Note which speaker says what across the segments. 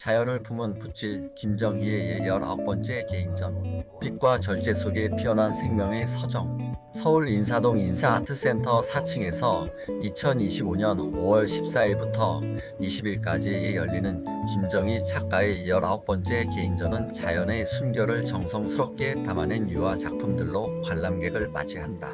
Speaker 1: 자연을 품은 붓질 김정희의 19번째 개인전. 빛과 절제 속에 피어난 생명의 서정. 서울 인사동 인사아트센터 4층에서 2025년 5월 14일부터 20일까지 열리는 김정희 작가의 19번째 개인전은 자연의 순결을 정성스럽게 담아낸 유화 작품들로 관람객을 맞이한다.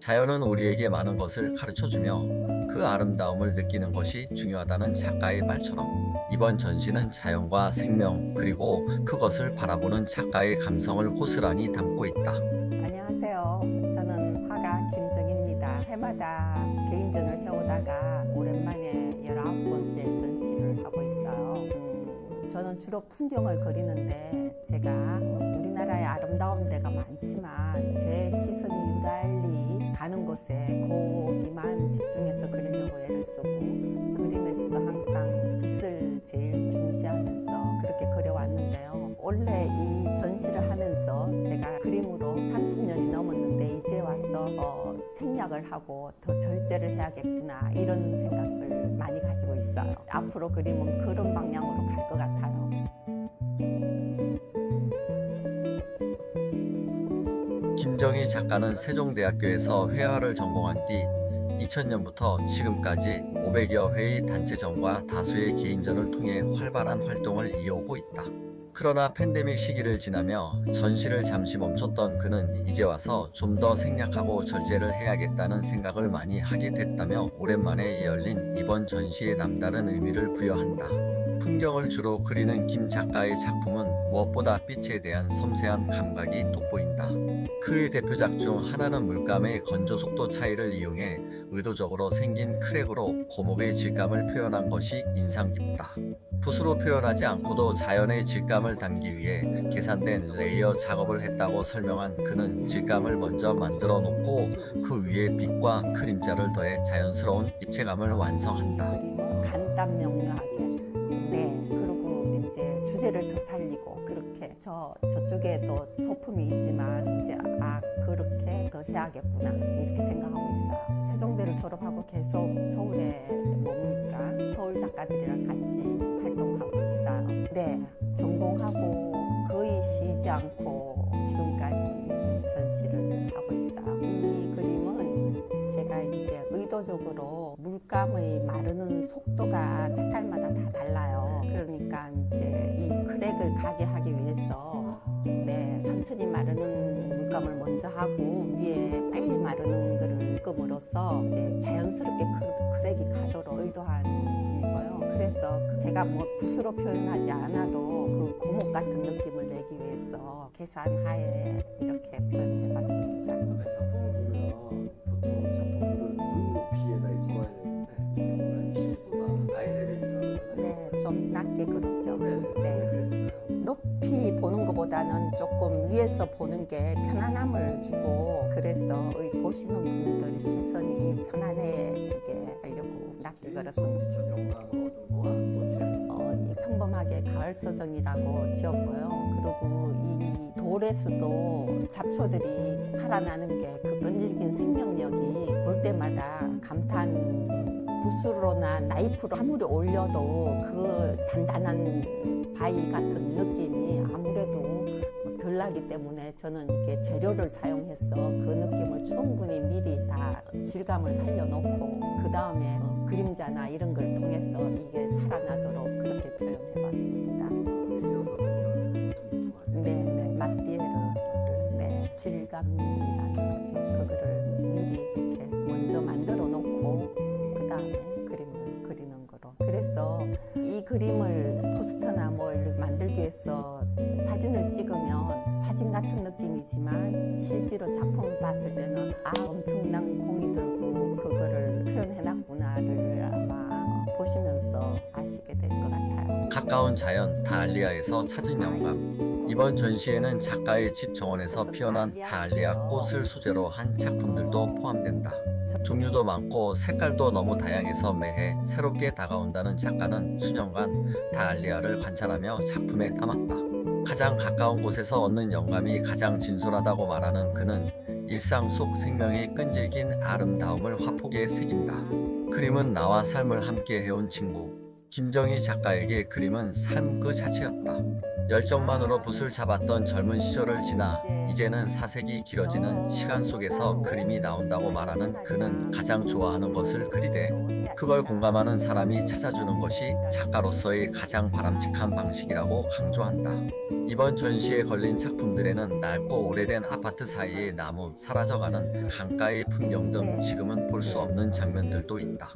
Speaker 1: 자연은 우리에게 많은 것을 가르쳐주며 그 아름다움을 느끼는 것이 중요하다는 작가의 말처럼 이번 전시는 자연과 생명 그리고 그것을 바라보는 작가의 감성을 고스란히 담고 있다.
Speaker 2: 안녕하세요. 저는 화가 김정입니다. 해마다 개인전을 해오다가 오랜만에 19번째 전시를 하고 있어요. 음, 저는 주로 풍경을 그리는데 제가 우리나라에 아름다운 데가 많지만 제 시선이 유달리 가는 곳에 거기만 집중해서 그리려고 애를 쓰고 그림에서도 항상 원래 이 전시를 하면서 제가 그림으로 30년이 넘었는데 이제 와서 어, 생략을 하고 더 절제를 해야겠구나 이런 생각을 많이 가지고 있어요. 앞으로 그림은 그런 방향으로 갈 것 같아요.
Speaker 1: 김정희 작가는 세종대학교에서 회화를 전공한 뒤 2000년부터 지금까지 500여 회의 단체전과 다수의 개인전을 통해 활발한 활동을 이어오고 있다. 그러나 팬데믹 시기를 지나며 전시를 잠시 멈췄던 그는 이제 와서 좀 더 생략하고 절제를 해야겠다는 생각을 많이 하게 됐다며 오랜만에 열린 이번 전시에 남다른 의미를 부여한다. 풍경을 주로 그리는 김 작가의 작품은 무엇보다 빛에 대한 섬세한 감각이 돋보인다. 그의 대표작 중 하나는 물감의 건조 속도 차이를 이용해 의도적으로 생긴 크랙으로 고목의 질감을 표현한 것이 인상 깊다. 붓으로 표현하지 않고도 자연의 질감을 담기 위해 계산된 레이어 작업을 했다고 설명한 그는 질감을 먼저 만들어 놓고 그 위에 빛과 그림자를 더해 자연스러운 입체감을 완성한다.
Speaker 2: 그림은 간단 명료하게 네 그리고 이제 주제를 더 살리고 그렇게 저 저쪽에도 소품이 있지만 이제 아 그렇게 더 해야겠구나 이렇게 생각하고 있어요. 세종대를 졸업하고 계속 서울에 머무니까 서울 작가들이랑 같이 활동하고 있어요. 네 전공하고 거의 쉬지 않고 지금까지 이제 의도적으로 물감의 마르는 속도가 색깔마다 다 달라요. 그러니까 이제 이 크랙을 가게 하기 위해서 네 천천히 마르는 물감을 먼저 하고 위에 빨리 마르는 거를 끔으로써 이제 자연스럽게 크- 크랙이 가도록 의도한 분이고요. 그래서 제가 뭐 붓으로 표현하지 않아도 그 고목 같은 느낌을 내기 위해서 계산하에 이렇게 표현해봤습니다.
Speaker 3: 작품을 보면 보통 작품
Speaker 2: 그렇죠.
Speaker 3: 네,
Speaker 2: 네.
Speaker 3: 네.
Speaker 2: 높이 보는 것보다는 조금 위에서 보는 게 편안함을 주고 그래서 의 보시는 분들 시선이 편안해지게 하려고 낮게 걸었습니다.
Speaker 3: 또 제-
Speaker 2: 어, 이 평범하게 가을 서정이라고 지었고요. 그리고 이 돌에서도 잡초들이 살아나는 게 그 끈질긴 생명력이 볼 때마다 감탄 붓으로나 나이프로 아무리 올려도 그 단단한 바위 같은 느낌이 아무래도 뭐덜 나기 때문에 저는 이렇게 재료를 사용해서 그 느낌을 충분히 미리 다 질감을 살려놓고 그 다음에 그림자나 이런 걸 통해서 이게 살아나도록 그렇게 표현해봤습니다. 네, 네, 마띠에르를 네, 질감이라는 거죠. 그거를 미리 이렇게 먼저 만들어 이 그림을 포스터나 뭐 이렇게 만들기 위해서 사진을 찍으면 사진 같은 느낌이지만 실제로 작품을 봤을 때는 아 엄청난 공이 들고 그거를 표현해놨구나를 아마 보시면서 아시게 될 것 같아요.
Speaker 1: 가까운 자연 다알리아에서 찾은 영감 이번 전시에는 작가의 집 정원에서 피어난 다알리아 꽃을 소재로 한 작품들도 포함된다. 종류도 많고 색깔도 너무 다양해서 매해 새롭게 다가온다는 작가는 수년간 다알리아를 관찰하며 작품에 담았다. 가장 가까운 곳에서 얻는 영감이 가장 진솔하다고 말하는 그는 일상 속 생명의 끈질긴 아름다움을 화폭에 새긴다. 그림은 나와 삶을 함께 해온 친구. 김정희 작가에게 그림은 삶 그 자체였다. 열정만으로 붓을 잡았던 젊은 시절을 지나 이제는 사색이 길어지는 시간 속에서 그림이 나온다고 말하는 그는 가장 좋아하는 것을 그리되 그걸 공감하는 사람이 찾아주는 것이 작가로서의 가장 바람직한 방식이라고 강조한다. 이번 전시에 걸린 작품들에는 낡고 오래된 아파트 사이의 나무, 사라져가는 강가의 풍경 등 지금은 볼 수 없는 장면들도 있다.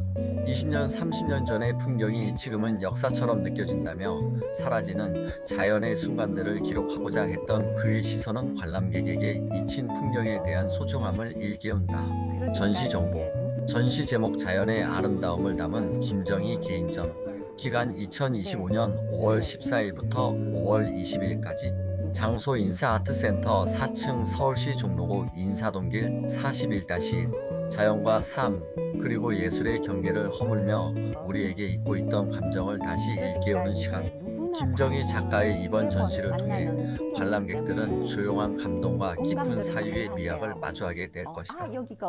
Speaker 1: 20년, 30년 전의 풍경이 지금은 역사처럼 느껴진다며 사라지는 자연 의 순간들을 기록하고자 했던 그의 시선은 관람객에게 잊힌 풍경에 대한 소중함을 일깨운다. 전시 정보. 전시 제목 자연의 아름다움을 담은 김정희 개인전 기간 2025년 5월 14일부터 5월 20일까지 장소 인사아트센터 4층 서울시 종로구 인사동길 41-1 자연과 삶 그리고 예술의 경계를 허물며 우리에게 잊고 있던 감정을 다시 일깨우는 시간 김정희 작가의 이번 전시를 통해 관람객들은 조용한 감동과 깊은 사유의 미학을 마주하게 될 것이다.